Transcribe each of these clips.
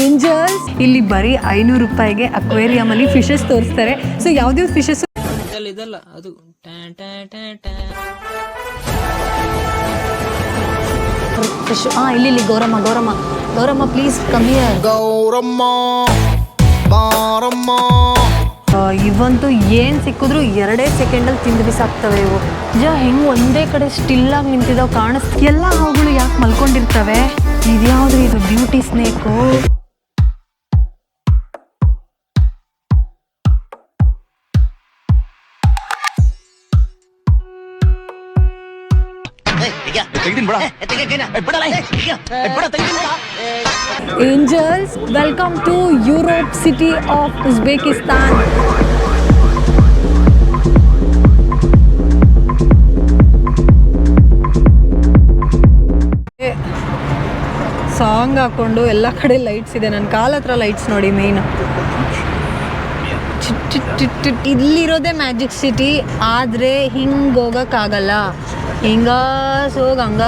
Angels ಇಲ್ಲಿ ಬರೀ ಐನೂರು ರೂಪಾಯಿಗೆ ಅಕ್ವೇರಿಯಂ ಅಲ್ಲಿ ಫಿಶಸ್ ತೋರಿಸ್ತಾರೆ. ಸೊ ಯಾವ್ದು ಫಿಶಸ್ ಇದಲ್ಲ ಇದಲ್ಲ ಅದು. ಫಿಶ್ ಇಲ್ಲಿ ಇಲ್ಲಿ ಗೌರಮ್ಮ ಗೌರಮ್ಮ. ಗೌರಮ್ಮ ಪ್ಲೀಸ್ ಕಮ್ಮಿ ಗೌರಮ್ಮ ಬಾರಮ್ಮ. ಇವಂತೂ ಏನ್ ಸಿಕ್ಕಿದ್ರು ಎರಡೇ ಸೆಕೆಂಡಲ್ಲಿ ತಿಂದು ಬಿಸಾಕ್ತವೆ ಇವು. ನಿಜ ಹೆಂಗ್ ಒಂದೇ ಕಡೆ ಸ್ಟಿಲ್ ಆಗಿ ನಿಂತಿದಾವ್ ಕಾಣಿಸ್ ಎಲ್ಲ ಹಾವುಗಳು ಯಾಕೆ ಮಲ್ಕೊಂಡಿರ್ತವೆ? ಇದ್ಯಾವ್ದು ಇದು beauty snake angels welcome to Europe city of Uzbekistan song ಹಾಕೊಂಡು ಎಲ್ಲ ಕಡೆ ಲೈಟ್ಸ್ ಇದೆ. ನನ್ನ ಕಾಲ ಹತ್ರ ಲೈಟ್ಸ್ ನೋಡಿ ಮೇಯ್ನ್ ಇಲ್ಲಿರೋದೇ ಮ್ಯಾಜಿಕ್ ಸಿಟಿ ಆದರೆ ಹಿಂಗೆ ಹೋಗೋಕ್ಕಾಗಲ್ಲ. ಹಿಂಗ ಸೋಗ್ ಹಂಗ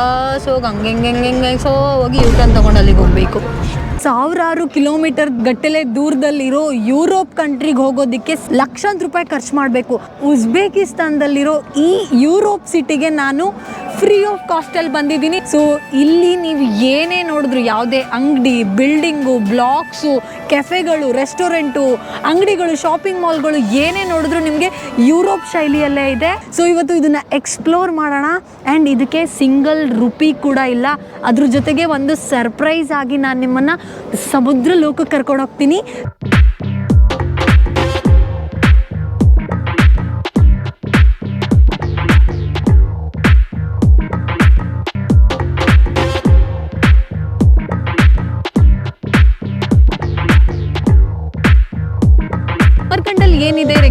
ಹಂಗೆ ಹೆಂಗೆ ಹೆಂಗೆ ಹೆಂಗೆ ಸೊ ಹೋಗಿ ಯೂಟರ್ನ್ ತೊಗೊಂಡು ಅಲ್ಲಿಗೆ ಹೋಗ್ಬೇಕು. ಸಾವಿರಾರು ಕಿಲೋಮೀಟರ್ ಗಟ್ಟಲೆ ದೂರದಲ್ಲಿರೋ ಯುರೋಪ್ ಕಂಟ್ರಿಗೆ ಹೋಗೋದಕ್ಕೆ ಲಕ್ಷಾಂತರ ರೂಪಾಯಿ ಖರ್ಚು ಮಾಡಬೇಕು. ಉಜ್ಬೇಕಿಸ್ತಾನದಲ್ಲಿರೋ ಈ ಯುರೋಪ್ ಸಿಟಿಗೆ ನಾನು ಫ್ರೀ ಆಫ್ ಕಾಸ್ಟಲ್ಲಿ ಬಂದಿದ್ದೀನಿ. ಸೊ ಇಲ್ಲಿ ನೀವು ಏನೇ ನೋಡಿದ್ರು ಯಾವುದೇ ಅಂಗಡಿ ಬಿಲ್ಡಿಂಗು ಬ್ಲಾಕ್ಸು ಕೆಫೆಗಳು ರೆಸ್ಟೋರೆಂಟು ಅಂಗಡಿಗಳು ಶಾಪಿಂಗ್ ಮಾಲ್ಗಳು ಏನೇ ನೋಡಿದ್ರು ನಿಮಗೆ ಯುರೋಪ್ ಶೈಲಿಯಲ್ಲೇ ಇದೆ. ಸೊ ಇವತ್ತು ಇದನ್ನು ಎಕ್ಸ್ಪ್ಲೋರ್ ಮಾಡೋಣ. ಆ್ಯಂಡ್ ಇದಕ್ಕೆ ಸಿಂಗಲ್ ರುಪಿ ಕೂಡ ಇಲ್ಲ. ಅದ್ರ ಜೊತೆಗೆ ಒಂದು ಸರ್ಪ್ರೈಸ್ ಆಗಿ ನಾನು ನಿಮ್ಮನ್ನು ಸಮುದ್ರ ಲೋಕಕ್ಕೆ ಕರ್ಕೊಂಡು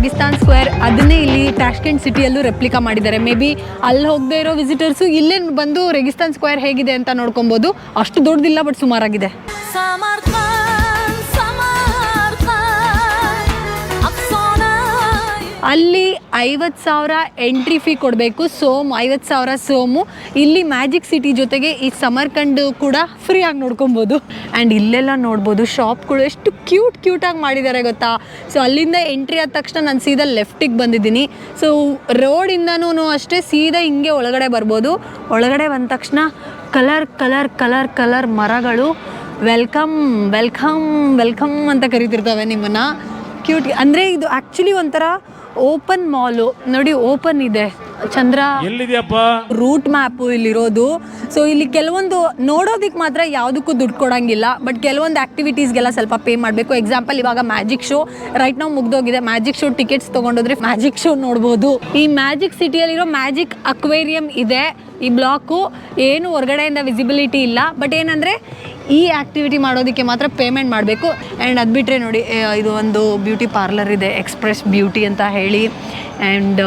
ರೆಗಿಸ್ತಾನ್ ಸ್ಕ್ವೇರ್ ಅದನ್ನೇ ಇಲ್ಲಿ ಟ್ಯಾಶ್ಕೆಂಟ್ ಸಿಟಿಯಲ್ಲೂ ರೆಪ್ಲಿಕಾ ಮಾಡಿದ್ದಾರೆ. ಮೇ ಬಿ ಅಲ್ಲಿ ಹೋಗದೆ ಇರೋ ವಿಸಿಟರ್ಸು ಇಲ್ಲೇ ಬಂದು ರೆಗಿಸ್ತಾನ್ ಸ್ಕ್ವೇರ್ ಹೇಗಿದೆ ಅಂತ ನೋಡ್ಕೊಬೋದು. ಅಷ್ಟು ದೊಡ್ಡದಿಲ್ಲ ಬಟ್ ಸುಮಾರಾಗಿದೆ. ಅಲ್ಲಿ ಐವತ್ತು ಸಾವಿರ ಎಂಟ್ರಿ ಫೀ ಕೊಡಬೇಕು, ಸೋಮ್, ಐವತ್ತು ಸಾವಿರ ಸೋಮು. ಇಲ್ಲಿ ಮ್ಯಾಜಿಕ್ ಸಿಟಿ ಜೊತೆಗೆ ಈ ಸಮರ್ಕಂಡ್ ಕೂಡ ಫ್ರೀಯಾಗಿ ನೋಡ್ಕೊಬೋದು. ಆ್ಯಂಡ್ ಇಲ್ಲೆಲ್ಲ ನೋಡ್ಬೋದು ಶಾಪ್ಗಳು ಎಷ್ಟು ಕ್ಯೂಟ್ ಕ್ಯೂಟಾಗಿ ಮಾಡಿದ್ದಾರೆ ಗೊತ್ತಾ? ಸೊ ಅಲ್ಲಿಂದ ಎಂಟ್ರಿ ಆದ ತಕ್ಷಣ ನಾನು ಸೀದಾ ಲೆಫ್ಟಿಗೆ ಬಂದಿದ್ದೀನಿ. ಸೊ ರೋಡಿಂದನೂ ಅಷ್ಟೇ ಸೀದಾ ಹಿಂಗೆ ಒಳಗಡೆ ಬರ್ಬೋದು. ಒಳಗಡೆ ಬಂದ ತಕ್ಷಣ ಕಲರ್ ಕಲರ್ ಕಲರ್ ಕಲರ್ ಮರಗಳು. ವೆಲ್ಕಮ್ ವೆಲ್ಕಮ್ ವೆಲ್ಕಮ್ ಅಂತ ಕರಿತಿರ್ತವೆ ನಿಮ್ಮನ್ನು. ಕ್ಯೂಟ್ ಅಂದರೆ ಇದು ಆ್ಯಕ್ಚುಲಿ ಒಂಥರ ಓಪನ್ ಮಾಲು ನೋಡಿ ಓಪನ್ ಇದೆ. ಚಂದ್ರ ಎಲ್ಲಿದೆಯಪ್ಪ? ರೂಟ್ ಮ್ಯಾಪು ಇಲ್ಲಿರೋದು. ಸೊ ಇಲ್ಲಿ ಕೆಲವೊಂದು ನೋಡೋದಿಕ್ ಮಾತ್ರ ಯಾವುದಕ್ಕೂ ದುಡ್ಡು ಕೊಡಂಗಿಲ್ಲ ಬಟ್ ಕೆಲವೊಂದು ಆ್ಯಕ್ಟಿವಿಟೀಸ್ಗೆಲ್ಲ ಸ್ವಲ್ಪ ಪೇ ಮಾಡಬೇಕು. ಎಕ್ಸಾಂಪಲ್ ಇವಾಗ ಮ್ಯಾಜಿಕ್ ಶೋ ರೈಟ್ ನಾವು ಮುಗ್ದೋಗಿದೆ. ಮ್ಯಾಜಿಕ್ ಶೋ ಟಿಕೆಟ್ಸ್ ತೊಗೊಂಡೋದ್ರೆ ಮ್ಯಾಜಿಕ್ ಶೋ ನೋಡ್ಬೋದು. ಈ ಮ್ಯಾಜಿಕ್ ಸಿಟಿಯಲ್ಲಿರೋ ಮ್ಯಾಜಿಕ್ ಅಕ್ವೇರಿಯಂ ಇದೆ. ಈ ಬ್ಲಾಕು ಏನು ಹೊರಗಡೆಯಿಂದ ವಿಸಿಬಿಲಿಟಿ ಇಲ್ಲ. ಬಟ್ ಏನಂದರೆ ಈ ಆ್ಯಕ್ಟಿವಿಟಿ ಮಾಡೋದಕ್ಕೆ ಮಾತ್ರ ಪೇಮೆಂಟ್ ಮಾಡಬೇಕು. ಆ್ಯಂಡ್ ಅದು ಬಿಟ್ಟರೆ ನೋಡಿ ಇದು ಒಂದು ಬ್ಯೂಟಿ ಪಾರ್ಲರ್ ಇದೆ ಎಕ್ಸ್ಪ್ರೆಸ್ ಬ್ಯೂಟಿ ಅಂತ ಹೇಳಿ. ಆ್ಯಂಡ್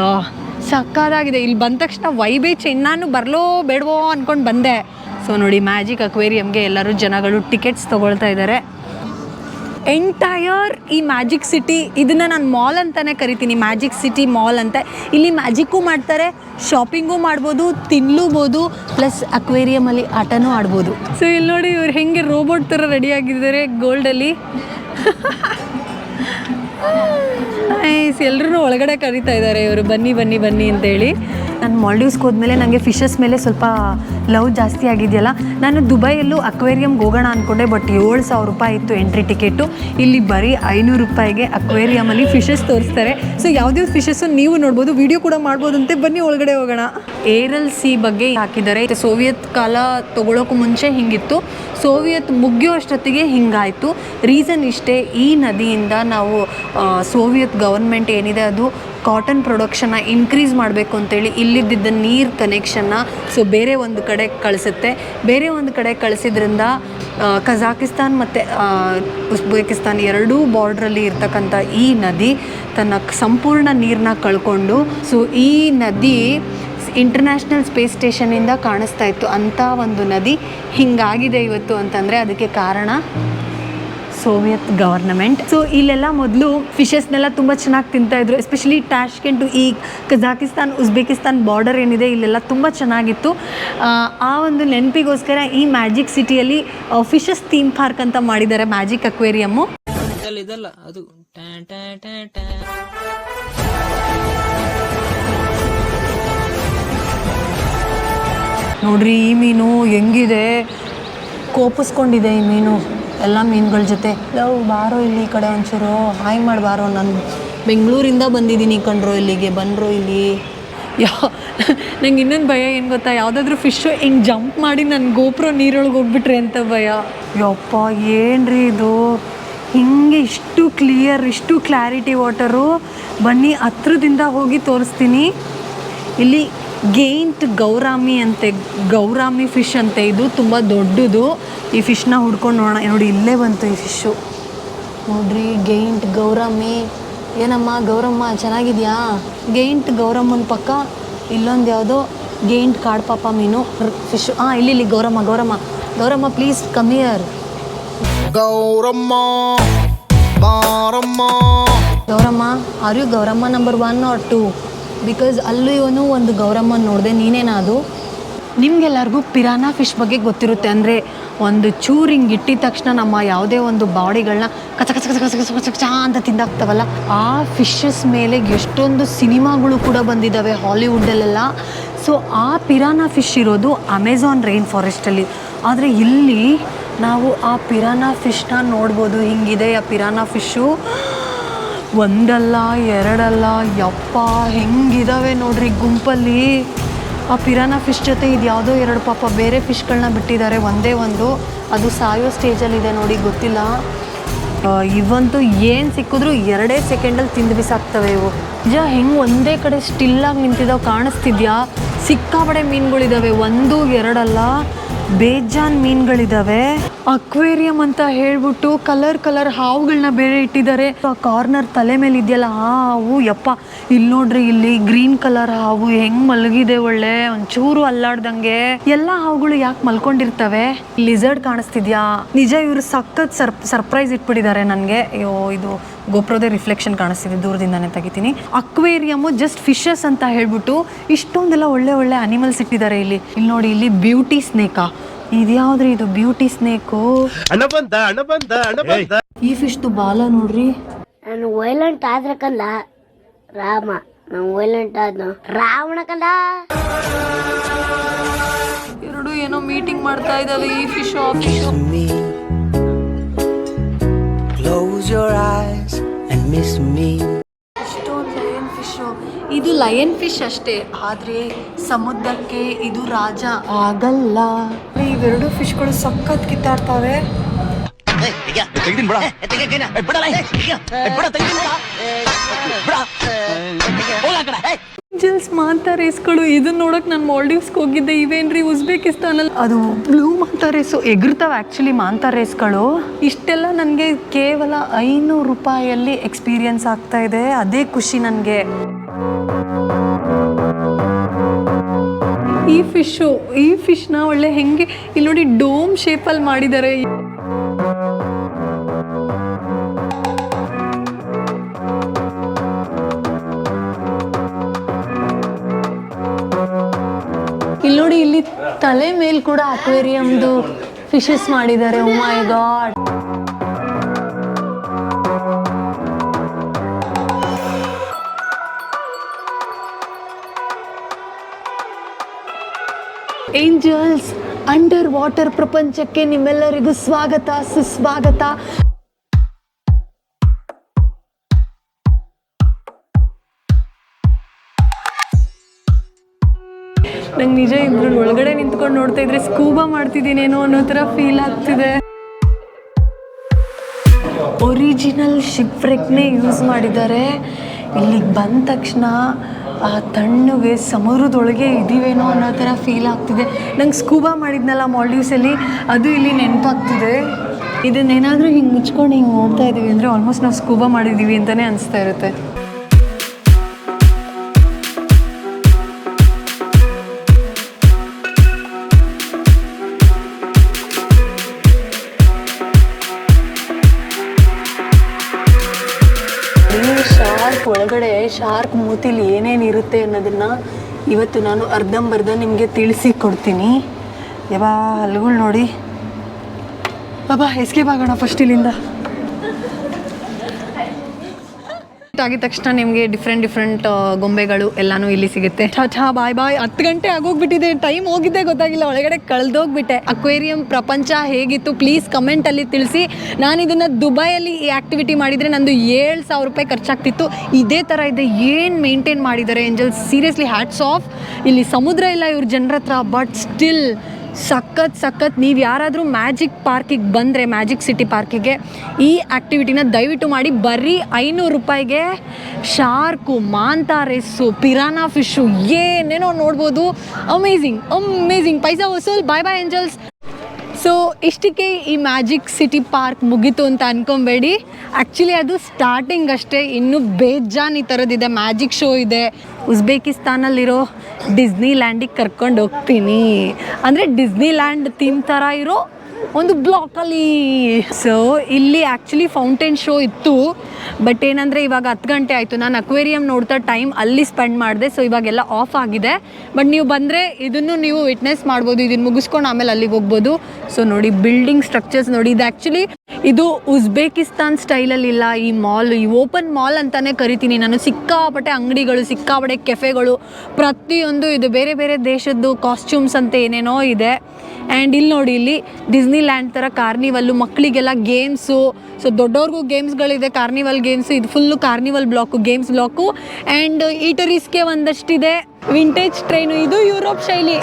ಸಕ್ಕದಾಗಿದೆ ಇಲ್ಲಿ ಬಂದ ತಕ್ಷಣ ವೈಬೇ ಬೀಚ್ ಬರಲೋ ಬೇಡವೋ ಅಂದ್ಕೊಂಡು ಬಂದೆ. ಸೊ ನೋಡಿ ಮ್ಯಾಜಿಕ್ ಅಕ್ವೇರಿಯಮ್ಗೆ ಎಲ್ಲರೂ ಜನಗಳು ಟಿಕೆಟ್ಸ್ ತೊಗೊಳ್ತಾ ಇದ್ದಾರೆ ಎಂಟೈರ್ ಈ ಮ್ಯಾಜಿಕ್ ಸಿಟಿ ಇದನ್ನು ನಾನು ಮಾಲ್ ಅಂತಲೇ ಕರಿತೀನಿ. ಮ್ಯಾಜಿಕ್ ಸಿಟಿ ಮಾಲ್ ಅಂತ. ಇಲ್ಲಿ ಮ್ಯಾಜಿಕ್ಕೂ ಮಾಡ್ತಾರೆ ಶಾಪಿಂಗೂ ಮಾಡ್ಬೋದು, ತಿನ್ಲೂಬೋದು ಪ್ಲಸ್ ಅಕ್ವೇರಿಯಮಲ್ಲಿ ಆಟನೂ ಆಡ್ಬೋದು. ಸೊ ಇಲ್ಲಿ ನೋಡಿ ಇವ್ರು ಹೆಂಗೆ ರೋಬೋಟ್ ಥರ ರೆಡಿಯಾಗಿದ್ದಾರೆ ಗೋಲ್ಡಲ್ಲಿ ಎಲ್ರೂ ಒಳಗಡೆ ಕರಿತಾ ಇದ್ದಾರೆ ಇವರು. ಬನ್ನಿ ಬನ್ನಿ ಬನ್ನಿ ಅಂತೇಳಿ. ನಾನು ಮಾಲ್ಡೀವ್ಸ್ಗೆ ಹೋದ್ಮೇಲೆ ನನಗೆ ಫಿಶಸ್ ಮೇಲೆ ಸ್ವಲ್ಪ ಲವ್ ಜಾಸ್ತಿ ಆಗಿದೆಯಲ್ಲ, ನಾನು ದುಬೈಯಲ್ಲೂ ಅಕ್ವೇರಿಯಮ್ಗೆ ಹೋಗೋಣ ಅಂದ್ಕೊಂಡೆ ಬಟ್ ಏಳು ಸಾವಿರ ರೂಪಾಯಿ ಇತ್ತು ಎಂಟ್ರಿ ಟಿಕೆಟು ಇಲ್ಲಿ ಬರೀ ಐನೂರು ರೂಪಾಯಿಗೆ ಅಕ್ವೇರಿಯಮಲ್ಲಿ ಫಿಶಸ್ ತೋರಿಸ್ತಾರೆ. ಸೊ ಯಾವುದೇ ಫಿಶಸ್ಸು ನೀವು ನೋಡ್ಬೋದು ವಿಡಿಯೋ ಕೂಡ ಮಾಡ್ಬೋದಂತೆ ಬನ್ನಿ, ಒಳಗಡೆ ಹೋಗೋಣ. ಏರಲ್ ಸಿ ಬಗ್ಗೆ ಹಾಕಿದ್ದಾರೆ. ಸೋವಿಯತ್ ಕಾಲ ತೊಗೊಳೋಕ್ಕೂ ಮುಂಚೆ ಹಿಂಗಿತ್ತು. ಸೋವಿಯತ್ ಮುಗಿಯೋ ಅಷ್ಟೊತ್ತಿಗೆ ಹಿಂಗಾಯಿತು. ರೀಸನ್ ಇಷ್ಟೇ, ಈ ನದಿಯಿಂದ ನಾವು ಸೋವಿಯತ್ ಗವರ್ಮೆಂಟ್ ಏನಿದೆ ಅದು ಕಾಟನ್ ಪ್ರೊಡಕ್ಷನ್ನ ಇನ್ಕ್ರೀಸ್ ಮಾಡಬೇಕು ಅಂತೇಳಿ ಇಲ್ಲಿದ್ದ ನೀರು ಕನೆಕ್ಷನ್ನ ಸೊ ಬೇರೆ ಒಂದು ಕಡೆ ಕಳಿಸುತ್ತೆ. ಬೇರೆ ಒಂದು ಕಡೆ ಕಳಿಸಿದ್ರಿಂದ ಕಜಾಕಿಸ್ತಾನ್ ಮತ್ತು ಉಜ್ಬೇಕಿಸ್ತಾನ್ ಎರಡೂ ಬಾರ್ಡ್ರಲ್ಲಿ ಇರ್ತಕ್ಕಂಥ ಈ ನದಿ ತನ್ನ ಸಂಪೂರ್ಣ ನೀರನ್ನ ಕಳ್ಕೊಂಡು ಸೊ ಈ ನದಿ ಇಂಟರ್ನ್ಯಾಷನಲ್ ಸ್ಪೇಸ್ ಸ್ಟೇಷನಿಂದ ಕಾಣಿಸ್ತಾ ಇತ್ತು. ಅಂಥ ಒಂದು ನದಿ ಹಿಂಗಾಗಿದೆ ಇವತ್ತು ಅಂತಂದರೆ ಅದಕ್ಕೆ ಕಾರಣ ಸೋವಿಯತ್ ಗವರ್ನಮೆಂಟ್. ಸೊ ಇಲ್ಲೆಲ್ಲ ಮೊದಲು ಫಿಶಸ್ನೆಲ್ಲ ತುಂಬ ಚೆನ್ನಾಗಿ ತಿಂತಾ ಇದ್ರು. ಎಸ್ಪೆಷಲಿ ಟ್ಯಾಶ್ಕೆಂಟು ಈ ಕಜಾಕಿಸ್ತಾನ್ ಉಜ್ಬೇಕಿಸ್ತಾನ್ ಬಾರ್ಡರ್ ಏನಿದೆ ಇಲ್ಲೆಲ್ಲ ತುಂಬ ಚೆನ್ನಾಗಿತ್ತು. ಆ, ಒಂದು ನೆನಪಿಗೋಸ್ಕರ ಈ ಮ್ಯಾಜಿಕ್ ಸಿಟಿಯಲ್ಲಿ ಫಿಶಸ್ ಥೀಮ್ ಪಾರ್ಕ್ ಅಂತ ಮಾಡಿದ್ದಾರೆ ಮ್ಯಾಜಿಕ್ ಅಕ್ವೇರಿಯಮ್ಮು ಇದಲ್ಲ ಅದು. ನೋಡ್ರಿ ಈ ಮೀನು ಹೆಂಗಿದೆ? ಕೋಪಿಸ್ಕೊಂಡಿದೆ ಈ ಮೀನು. ಎಲ್ಲ ಮೀನುಗಳ ಜೊತೆ. ಲವ್ ಬಾರೋ ಇಲ್ಲಿ ಈ ಕಡೆ ಒಂಚೂರು. ಹಾಯ್ ಮಾಡಿ ಬಾರೋ ನಾನು ಬೆಂಗಳೂರಿಂದ ಬಂದಿದ್ದೀನಿ ಕಣ್ರೋ ಇಲ್ಲಿಗೆ. ಬಂದರು ಇಲ್ಲಿ. ಯಾ ನಂಗೆ ಇನ್ನೊಂದು ಭಯ ಏನು ಗೊತ್ತಾ? ಯಾವುದಾದ್ರೂ ಫಿಶ್ಶು ಹಿಂಗೆ ಜಂಪ್ ಮಾಡಿ ನನ್ನ ಗೋಪ್ರೋ ನೀರೊಳಗೆ ಹೋಗ್ಬಿಟ್ರೆ ಅಂತ ಭಯ? ಯಪ್ಪ ಏನ್ರಿ ಇದು? ಹಿಂಗೆ ಇಷ್ಟು ಕ್ಲಿಯರ್ ಇಷ್ಟು ಕ್ಲಾರಿಟಿ ವಾಟರು ಬನ್ನಿ ಹತ್ರದಿಂದ ಹೋಗಿ ತೋರಿಸ್ತೀನಿ. ಇಲ್ಲಿ ಗೇಂಟ್ ಗೌರಾಮಿ ಅಂತೆ ಗೌರಾಮಿ ಫಿಶ್ ಅಂತೆ ಇದು ತುಂಬ ದೊಡ್ಡದು. ಈ ಫಿಶ್ನ ಹುಡ್ಕೊಂಡು ನೋಡೋಣ. ನೋಡಿ ಇಲ್ಲೇ ಬಂತು ಈ ಫಿಶ್ಶು. ನೋಡ್ರಿ ಗೇಂಟ್ ಗೌರಮ್ಮಿ ಏನಮ್ಮ ಗೌರಮ್ಮ ಚೆನ್ನಾಗಿದೆಯಾ? ಗೇಂಟ್ ಗೌರಮ್ಮನ ಪಕ್ಕ ಇಲ್ಲೊಂದು ಯಾವುದೋ ಗೇಂಟ್ ಕಾಡ್ಪಾಪ ಮೀನು ಫಿಶ್ ಹಾಂ ಇಲ್ಲಿ ಇಲ್ಲಿ Gauramma Gauramma. Gauramma please come here Gauramma Gauramma are you Gauramma number one or two because ಅಲ್ಲೂ ಇವನು ಒಂದು ಗೌರಮ್ಮ ನೋಡಿದೆ, ನೀನೇನಾ ಅದು? ನಿಮ್ಗೆಲ್ಲರಿಗೂ ಪಿರಾನಾ ಫಿಶ್ ಬಗ್ಗೆ ಗೊತ್ತಿರುತ್ತೆ ಅಂದರೆ ಒಂದು ಚೂರು ಹಿಂಗೆ ಇಟ್ಟಿದ ತಕ್ಷಣ ನಮ್ಮ ಯಾವುದೇ ಒಂದು ಬಾಡಿಗಳನ್ನ ಕಚ ಕಚ ಕಚ ಕಚ ಕಚ ಕಚ ಕಚ ಅಂತ ತಿಂದಾಗ್ತವಲ್ಲ ಆ ಫಿಶಸ್ ಮೇಲೆ ಎಷ್ಟೊಂದು ಸಿನಿಮಾಗಳು ಕೂಡ ಬಂದಿದ್ದಾವೆ ಹಾಲಿವುಡ್ಡಲ್ಲೆಲ್ಲ ಸೊ ಆ ಪಿರಾನಾ ಫಿಶ್ ಇರೋದು ಅಮೆಝಾನ್ ರೈನ್ ಫಾರೆಸ್ಟಲ್ಲಿ ಆದರೆ ಇಲ್ಲಿ ನಾವು ಆ ಪಿರಾನಾ ಫಿಶ್ನ ನೋಡ್ಬೋದು, ಹಿಂಗಿದೆ ಆ ಪಿರಾನಾ ಫಿಶ್ಶು. ಒಂದಲ್ಲ, ಎರಡಲ್ಲ, ಯಪ್ಪ, ಹೆಂಗಿದಾವೆ ನೋಡ್ರಿ ಗುಂಪಲ್ಲಿ. ಆ ಪಿರಾನ ಫಿಶ್ ಜೊತೆ ಇದು ಯಾವುದೋ ಎರಡು ಪಾಪ ಬೇರೆ ಫಿಶ್ಗಳನ್ನ ಬಿಟ್ಟಿದ್ದಾರೆ, ಒಂದೇ ಒಂದು. ಅದು ಸಾಯೋ ಸ್ಟೇಜಲ್ಲಿದೆ ನೋಡಿ, ಗೊತ್ತಿಲ್ಲ. ಇವಂತೂ ಏನು ಸಿಕ್ಕಿದ್ರು ಎರಡೇ ಸೆಕೆಂಡಲ್ಲಿ ತಿಂದು ಬಿಸಾಕ್ತವೆ ಇವು. ನಿಜ ಹೆಂಗೆ ಒಂದೇ ಕಡೆ ಸ್ಟಿಲ್ಲಾಗಿ ನಿಂತಿದ್ದಾವೆ ಕಾಣಿಸ್ತಿದ್ಯಾ? ಸಿಕ್ಕಾಪಡೆ ಮೀನುಗಳಿದ್ದಾವೆ ಒಂದು, ಎರಡಲ್ಲ. ಬೇಜಾನ್ ಮೀನುಗಳಿದ್ದಾವೆ ಅಕ್ವೇರಿಯಂ ಅಂತ ಹೇಳ್ಬಿಟ್ಟು ಕಲರ್ ಕಲರ್ ಹಾವುಗಳನ್ನ ಬೇರೆ ಇಟ್ಟಿದ್ದಾರೆ. ಆ ಕಾರ್ನರ್ ತಲೆ ಮೇಲೆ ಇದೆಯಲ್ಲ ಆ ಹಾವು, ಯಪ್ಪ. ಇಲ್ಲಿ ನೋಡ್ರಿ ಇಲ್ಲಿ ಗ್ರೀನ್ ಕಲರ್ ಹಾವು ಹೆಂಗ್ ಮಲಗಿದೆ ಒಳ್ಳೆ. ಒಂಚೂರು ಅಲ್ಲಾಡ್ದಂಗೆ. ಎಲ್ಲ ಹಾವುಗಳು ಯಾಕೆ ಮಲ್ಕೊಂಡಿರ್ತವೆ? ಲಿಸರ್ಡ್ ಕಾಣಿಸ್ತಿದ್ಯಾ? ನಿಜ ಇವ್ರು ಸಖತ್ ಸರ್, ಸರ್ಪ್ರೈಸ್ ಇಟ್ಬಿಟ್ಟಿದ್ದಾರೆ ನನಗೆ. ಅಯ್ಯೋ, ಇದು ಗೋಪ್ರದೇ ರಿಫ್ಲೆಕ್ಷನ್ ಕಾಣಿಸ್ತಿದೆ ದೂರದಿಂದಾನೆ ತೆಗಿತೀನಿ. ಅಕ್ವೇರಿಯಮ್ಮು ಜಸ್ಟ್ ಫಿಶಸ್ ಅಂತ ಹೇಳ್ಬಿಟ್ಟು ಇಷ್ಟೊಂದೆಲ್ಲ ಒಳ್ಳೆ ಒಳ್ಳೆ ಅನಿಮಲ್ಸ್ ಇಟ್ಟಿದ್ದಾರೆ ಇಲ್ಲಿ. ಇಲ್ಲಿ ನೋಡಿ ಇಲ್ಲಿ ಬ್ಯೂಟಿ ಸ್ನೇಕಾ ಇದ್ಯಾವ್ದ್ರಿ ಇದು ಬ್ಯೂಟಿ ಸ್ನೇಕು ಈ ಫಿಶ್ದು ಬಾಲ ನೋಡ್ರಿ. ನಾನು ವೈಲೆಂಟ್ ಆದ್ರೆ ಕಂದ. ರಾಮ ನಾನು ವೈಲೆಂಟ್ ಆದ ರಾವಣ ಕಂದ. ಎರಡು ಏನೋ ಮೀಟಿಂಗ್ ಮಾಡ್ತಾ ಇದಾವೆ ಈ ಫಿಶ್ ಆ fish. Close your eyes and miss me. ಇಷ್ಟೊಂದು ಲಯನ್ ಫಿಶ್ ಇದು ಲಯನ್ ಫಿಶ್ ಅಷ್ಟೇ ಆದ್ರೆ ಸಮುದ್ರಕ್ಕೆ ಇದು ರಾಜ ಆಗಲ್ಲ ಇವೆರಡು ಫಿಶ್ಗಳು ಸಖತ್ ಕಿತ್ತಾಡ್ತಾವೆ ಏಂಜಲ್ಸ್ ಮಾಂತಾ ರೇಸ್ಗಳು ಇದನ್ನ ನೋಡಕ್ ನಾನು ಮಾಲ್ಡೀವ್ಸ್ಗೆ ಹೋಗಿದ್ದೆ. ಇವೇನ್ರಿ ಉಜ್ಬೇಕಿಸ್ತಾನಲ್ಲಿ ಅದು ಬ್ಲೂ ಮಾಂತಾ ರೇಸು ಎಗರ್ತಾವೆ ಆ್ಯಕ್ಚುಲಿ ಮಾಂತಾ ರೇಸ್ಗಳು. ಇಷ್ಟೆಲ್ಲ ನನಗೆ ಕೇವಲ ಐನೂರು ರೂಪಾಯಲ್ಲಿ ಎಕ್ಸ್ಪೀರಿಯನ್ಸ್ ಆಗ್ತಾ ಇದೆ. ಅದೇ ಖುಷಿ ನನಗೆ. ಈ ಫಿಶು ಈ ಫಿಶ್ನ ಒಳ್ಳೆ ಹೆಂಗೆ ಇಲ್ಲಿ ನೋಡಿ ಡೋಮ್ ಶೇಪಲ್ಲಿ ಮಾಡಿದ್ದಾರೆ ತಲೆ ಮೇಲೆ ಕೂಡ ಅಕ್ವೇರಿಯಮ್ದು ಫಿಶಸ್ ಮಾಡಿದ್ದಾರೆ. Oh my god angels under water ಪ್ರಪಂಚಕ್ಕೆ ನಿಮ್ಮೆಲ್ಲರಿಗೂ ಸ್ವಾಗತ, ಸುಸ್ವಾಗತ. ನಂಗೆ ನಿಜ ಇಬ್ರು ಒಳಗಡೆ ನಿಂತ್ಕೊಂಡು ನೋಡ್ತಾ ಇದ್ರೆ ಸ್ಕೂಬಾ ಮಾಡ್ತಿದ್ದೀನೇನೋ ಅನ್ನೋ ಥರ ಫೀಲ್ ಆಗ್ತಿದೆ. ಒರಿಜಿನಲ್ ಶಿಪ್ ರೆಕ್ನೇ ಯೂಸ್ ಮಾಡಿದ್ದಾರೆ. ಇಲ್ಲಿಗೆ ಬಂದ ತಕ್ಷಣ ಆ ತಣ್ಣಗೆ ಸಮುದ್ರದೊಳಗೆ ಇದೀವೇನೋ ಅನ್ನೋ ಥರ ಫೀಲ್ ಆಗ್ತಿದೆ. ನಂಗೆ ಸ್ಕೂಬಾ ಮಾಡಿದ್ನಲ್ಲ ಮಾಲ್ಡೀವ್ಸಲ್ಲಿ ಅದು ಇಲ್ಲಿ ನೆನಪಾಗ್ತಿದೆ. ಇದನ್ನೇನಾದರೂ ಹಿಂಗೆ ಮುಚ್ಕೊಂಡು ಹಿಂಗೆ ಹೋಗ್ತಾ ಇದ್ದೀವಿ ಅಂದರೆ ಆಲ್ಮೋಸ್ಟ್ ನಾವು ಸ್ಕೂಬಾ ಮಾಡಿದ್ದೀವಿ ಅಂತಲೇ ಅನಿಸ್ತಾ ಇರುತ್ತೆ. ಒಳಗಡೆ ಶಾರ್ಕ್ ಮೂತಿಲಿ ಏನೇನು ಇರುತ್ತೆ ಅನ್ನೋದನ್ನು ಇವತ್ತು ನಾನು ಅರ್ಧಂಬರ್ಧ ನಿಮಗೆ ತಿಳಿಸಿ ಕೊಡ್ತೀನಿ. ಯಾವ ಹಲ್ಗಳು ನೋಡಿ. ಬಾಬಾ ಎಸ್ಕೇಪ್ ಆಗೋಣ ಫಸ್ಟ್ ಇಲ್ಲಿಂದ. ಆಗಿದ ತಕ್ಷಣ ನಿಮಗೆ ಡಿಫ್ರೆಂಟ್ ಡಿಫ್ರೆಂಟ್ ಗೊಂಬೆಗಳು ಎಲ್ಲಾನು ಇಲ್ಲಿ ಸಿಗುತ್ತೆ. ಛಾ ಬಾಯ್ ಬಾಯ್. ಹತ್ತು ಗಂಟೆ ಆಗೋಗ್ಬಿಟ್ಟಿದೆ. ಟೈಮ್ ಹೋಗಿದ್ದೆ ಗೊತ್ತಾಗಿಲ್ಲ. ಒಳಗಡೆ ಕಳೆದೋಗ್ಬಿಟ್ಟೆ. ಅಕ್ವೇರಿಯಂ ಪ್ರಪಂಚ ಹೇಗಿತ್ತು? ಪ್ಲೀಸ್ ಕಮೆಂಟಲ್ಲಿ ತಿಳಿಸಿ. ನಾನು ಇದನ್ನ ದುಬೈಯಲ್ಲಿ ಈ ಆಕ್ಟಿವಿಟಿ ಮಾಡಿದ್ರೆ ನಂದು ಏಳು ಸಾವಿರ ರೂಪಾಯಿ ಖರ್ಚಾಗ್ತಿತ್ತು. ಇದೇ ತರ ಇದೆ. ಏನು ಮೇಂಟೈನ್ ಮಾಡಿದ್ದಾರೆ? ಏಂಜಲ್ ಸೀರಿಯಸ್ಲಿ ಹ್ಯಾಟ್ಸ್ ಆಫ್ ಇಲ್ಲಿ ಸಮುದ್ರ ಇಲ್ಲ ಇವ್ರ ಜನರ ಹತ್ರ ಬಟ್ ಸ್ಟಿಲ್ ಸಖತ್ ಸಖತ್ ನೀವು ಯಾರಾದರೂ ಮ್ಯಾಜಿಕ್ ಪಾರ್ಕಿಗೆ ಬಂದರೆ, ಮ್ಯಾಜಿಕ್ ಸಿಟಿ ಪಾರ್ಕಿಗೆ, ಈ ಆ್ಯಕ್ಟಿವಿಟಿನ ದಯವಿಟ್ಟು ಮಾಡಿ. ಬರೀ ಐನೂರು ರೂಪಾಯಿಗೆ shark, manta rays rays piranha fish ಏನೇನೋ ನೋಡ್ಬೋದು. Amazing amazing. ಪೈಸಾ ವಸೂಲ್. Bye bye, angels. ಸೊ ಇಷ್ಟಕ್ಕೆ ಈ ಮ್ಯಾಜಿಕ್ ಸಿಟಿ ಪಾರ್ಕ್ ಮುಗೀತು ಅಂತ ಅನ್ಕೊಬೇಡಿ. ಆ್ಯಕ್ಚುಲಿ ಅದು ಸ್ಟಾರ್ಟಿಂಗ್ ಅಷ್ಟೇ. ಇನ್ನೂ ಬೇಜಾನ್ ಈ ಥರದ್ದಿದೆ ಮ್ಯಾಜಿಕ್ ಶೋ ಇದೆ. ಉಜ್ಬೇಕಿಸ್ತಾನಲ್ಲಿರೋ ಡಿಸ್ನಿ ಲ್ಯಾಂಡಿಗೆ ಕರ್ಕೊಂಡು ಹೋಗ್ತೀನಿ ಅಂದರೆ ಡಿಸ್ನಿ ಲ್ಯಾಂಡ್ ಥೀಮ್ ಥರ ಇರೋ ಒಂದು ಬ್ಲಾಕಲ್ಲಿ ಸೊ ಇಲ್ಲಿ ಆ್ಯಕ್ಚುಲಿ ಫೌಂಟೇನ್ ಶೋ ಇತ್ತು. ಬಟ್ ಏನಂದರೆ ಇವಾಗ ಹತ್ತು ಗಂಟೆ ಆಯಿತು. ನಾನು ಅಕ್ವೇರಿಯಂ ನೋಡ್ತಾ ಟೈಮ್ ಅಲ್ಲಿ ಸ್ಪೆಂಡ್ ಮಾಡಿದೆ. ಸೊ ಇವಾಗೆಲ್ಲ ಆಫ್ ಆಗಿದೆ. ಬಟ್ ನೀವು ಬಂದರೆ ಇದನ್ನು ನೀವು ವಿಟ್ನೆಸ್ ಮಾಡ್ಬೋದು. ಇದನ್ನು ಮುಗಿಸ್ಕೊಂಡು ಆಮೇಲೆ ಅಲ್ಲಿಗೆ ಹೋಗ್ಬೋದು. ಸೊ ನೋಡಿ ಬಿಲ್ಡಿಂಗ್ ಸ್ಟ್ರಕ್ಚರ್ಸ್ ನೋಡಿ. ಇದು ಆ್ಯಕ್ಚುಲಿ ಇದು ಉಜ್ಬೇಕಿಸ್ತಾನ್ ಸ್ಟೈಲಲ್ಲಿ ಇಲ್ಲ. ಈ ಮಾಲ್ ಈ ಓಪನ್ ಮಾಲ್ ಅಂತಾನೆ ಕರಿತೀನಿ ನಾನು. ಸಿಕ್ಕಾಪಟ್ಟೆ ಅಂಗಡಿಗಳು, ಸಿಕ್ಕಾಪಟ್ಟೆ ಕೆಫೆಗಳು ಪ್ರತಿಯೊಂದು ಇದು ಬೇರೆ ಬೇರೆ ದೇಶದ್ದು ಕಾಸ್ಟ್ಯೂಮ್ಸ್ ಅಂತ ಏನೇನೋ ಇದೆ. ಆ್ಯಂಡ್ ಇಲ್ಲಿ ನೋಡಿ, ಇಲ್ಲಿ ಡಿಸ್ನಿಲ್ಯಾಂಡ್ ಥರ ಕಾರ್ನಿವಲ್ಲು ಮಕ್ಕಳಿಗೆಲ್ಲ ಗೇಮ್ಸು ಸೊ ದೊಡ್ಡವ್ರಿಗೂ ಗೇಮ್ಸ್ಗಳಿದೆ ಕಾರ್ನಿವಲ್ ಗೇಮ್ಸು ಇದು full carnival block games block and ಈಟರೀಸ್ಗೆ ಒಂದಷ್ಟಿದೆ. ವಿಂಟೇಜ್ ಟ್ರೈನು ಇದು ಯುರೋಪ್ ಶೈಲಿ.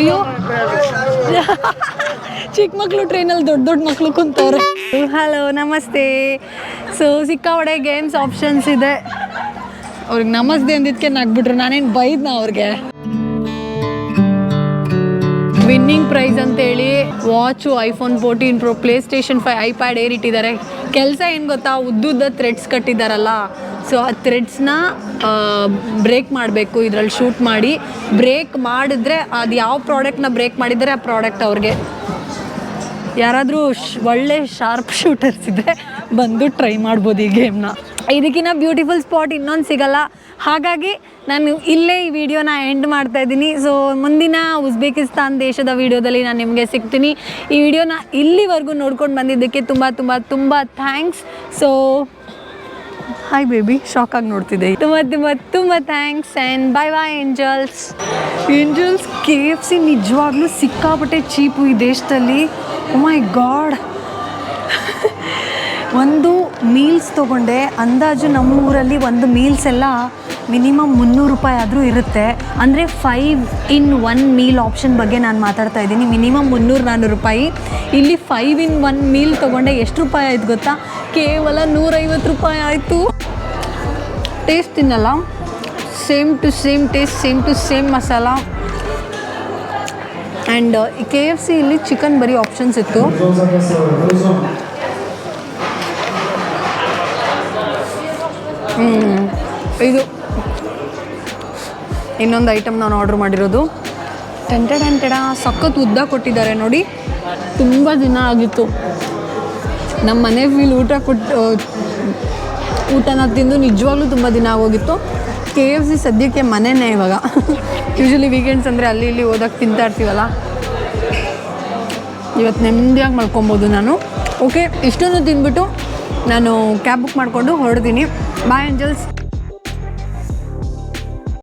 ಅಯ್ಯೋ. ಚಿಕ್ಕ ಮಕ್ಕಳು ಟ್ರೈನಲ್ಲಿ ದೊಡ್ಡ ದೊಡ್ಡ ಮಕ್ಕಳು ಕುಂತವ್ರೆ. ಹಲೋ ನಮಸ್ತೆ. ಸೊ ಸಿಕ್ಕಾಪಡೆ ಗೇಮ್ಸ್ ಆಪ್ಷನ್ಸ್ ಇದೆ. ಅವ್ರಿಗೆ ನಮಸ್ತೆ ಅಂದಿದ್ಕೆ ನಗ್ಬಿಟ್ರು. ನಾನೇನು ಬೈದ್ನ ಅವ್ರಿಗೆ? ವಿನ್ನಿಂಗ್ ಪ್ರೈಸ್ ಅಂತೇಳಿ watch iPhone fourteen pro PlayStation five iPad ಏರಿಟ್ಟಿದ್ದಾರೆ. ಕೆಲಸ ಏನು ಗೊತ್ತಾ? ಉದ್ದುದ್ದ ಥ್ರೆಡ್ಸ್ ಕಟ್ಟಿದ್ದಾರಲ್ಲ. ಸೊ ಆ ಥ್ರೆಡ್ಸ್ನ ಬ್ರೇಕ್ ಮಾಡಬೇಕು, ಇದರಲ್ಲಿ ಶೂಟ್ ಮಾಡಿ. ಬ್ರೇಕ್ ಮಾಡಿದ್ರೆ ಅದು ಯಾವ ಪ್ರಾಡಕ್ಟ್ನ ಬ್ರೇಕ್ ಮಾಡಿದರೆ ಆ ಪ್ರಾಡಕ್ಟ್ ಅವ್ರಿಗೆ. ಯಾರಾದರೂ ಒಳ್ಳೆ ಶಾರ್ಪ್ ಶೂಟರ್ಸ್ ಇದ್ದರೆ ಬಂದು ಟ್ರೈ ಮಾಡ್ಬೋದು ಈ ಗೇಮ್ನ ಇದಕ್ಕಿಂತ ಬ್ಯೂಟಿಫುಲ್ ಸ್ಪಾಟ್ ಇನ್ನೊಂದು ಸಿಗಲ್ಲ. ಹಾಗಾಗಿ ನಾನು ಇಲ್ಲೇ ಈ ವಿಡಿಯೋನ ಎಂಡ್ ಮಾಡ್ತಾ ಇದ್ದೀನಿ. ಸೊ ಮುಂದಿನ ಉಜ್ಬೇಕಿಸ್ತಾನ್ ದೇಶದ ವಿಡಿಯೋದಲ್ಲಿ ನಾನು ನಿಮಗೆ ಸಿಗ್ತೀನಿ. ಈ ವಿಡಿಯೋನ ಇಲ್ಲಿವರೆಗೂ ನೋಡ್ಕೊಂಡು ಬಂದಿದ್ದಕ್ಕೆ ತುಂಬ ತುಂಬ ತುಂಬ thanks so hi baby shock ಆಗಿ ನೋಡ್ತಿದ್ದೆ. ತುಂಬ ತುಂಬ ತುಂಬ thanks and bye bye angels angels K F C ನಿಜವಾಗ್ಲೂ ಸಿಕ್ಕಾಪಟ್ಟೆ ಚೀಪು ಈ ದೇಶದಲ್ಲಿ. ಮೈ ಗಾಡ್ ಒಂದು ಮೀಲ್ಸ್ ತೊಗೊಂಡೆ. ಅಂದಾಜು ನಮ್ಮ ಊರಲ್ಲಿ ಒಂದು ಮೀಲ್ಸ್ ಎಲ್ಲ ಮಿನಿಮಮ್ ಮುನ್ನೂರು ರೂಪಾಯಿ ಆದರೂ ಇರುತ್ತೆ. ಅಂದರೆ five in one meal option ಬಗ್ಗೆ ನಾನು ಮಾತಾಡ್ತಾ ಇದ್ದೀನಿ. ಮಿನಿಮಮ್ ಮುನ್ನೂರು ನಾನ್ನೂರು ರೂಪಾಯಿ. ಇಲ್ಲಿ ಫೈವ್ ಇನ್ ಒನ್ ಮೀಲ್ ತೊಗೊಂಡೆ ಎಷ್ಟು ರೂಪಾಯಿ ಆಯ್ತು ಗೊತ್ತಾ? ಕೇವಲ ನೂರೈವತ್ತು ರೂಪಾಯಿ ಆಯಿತು. ಟೇಸ್ಟ್ ತಿನ್ನಲ್ಲ. Same to same taste same to same masala and K F C ಇಲ್ಲಿ ಚಿಕನ್ ಬರೀ ಆಪ್ಷನ್ಸ್ ಇತ್ತು. ಇದು ಇನ್ನೊಂದು ಐಟಮ್ ನಾನು ಆರ್ಡ್ರ್ ಮಾಡಿರೋದು. ಟೆಂಟೆಡ್ ಅಂಟೆಡ ಸಖತ್ ಉದ್ದ ಕೊಟ್ಟಿದ್ದಾರೆ ನೋಡಿ. ತುಂಬ ದಿನ ಆಗಿತ್ತು. ನಮ್ಮ ಮನೆ ಫೀಲ್ ಊಟ ಕೊಟ್ಟು ಊಟನ ತಿಂದು ನಿಜವಾಗ್ಲೂ ತುಂಬ ದಿನ ಆಗೋಗಿತ್ತು. ಕೆ ಎಫ್ ಸಿ ಸದ್ಯಕ್ಕೆ ಮನೆನೇ ಇವಾಗ. ಯೂಶ್ವಲಿ ವೀಕೆಂಡ್ಸ್ ಅಂದರೆ ಅಲ್ಲಿ ಇಲ್ಲಿ ಹೋದಾಗ ತಿಂತಾ ಇರ್ತೀವಲ್ಲ. ಇವತ್ತು ನೆಮ್ಮದಿಯಾಗಿ ಮಾಡ್ಕೊಬೋದು ನಾನು. ಓಕೆ ಇಷ್ಟೊಂದು ತಿಂದ್ಬಿಟ್ಟು ನಾನು ಕ್ಯಾಬ್ ಬುಕ್ ಮಾಡಿಕೊಂಡು ಹೊರಡ್ತೀನಿ. ಬಾಯ್ ಏಂಜಲ್ಸ್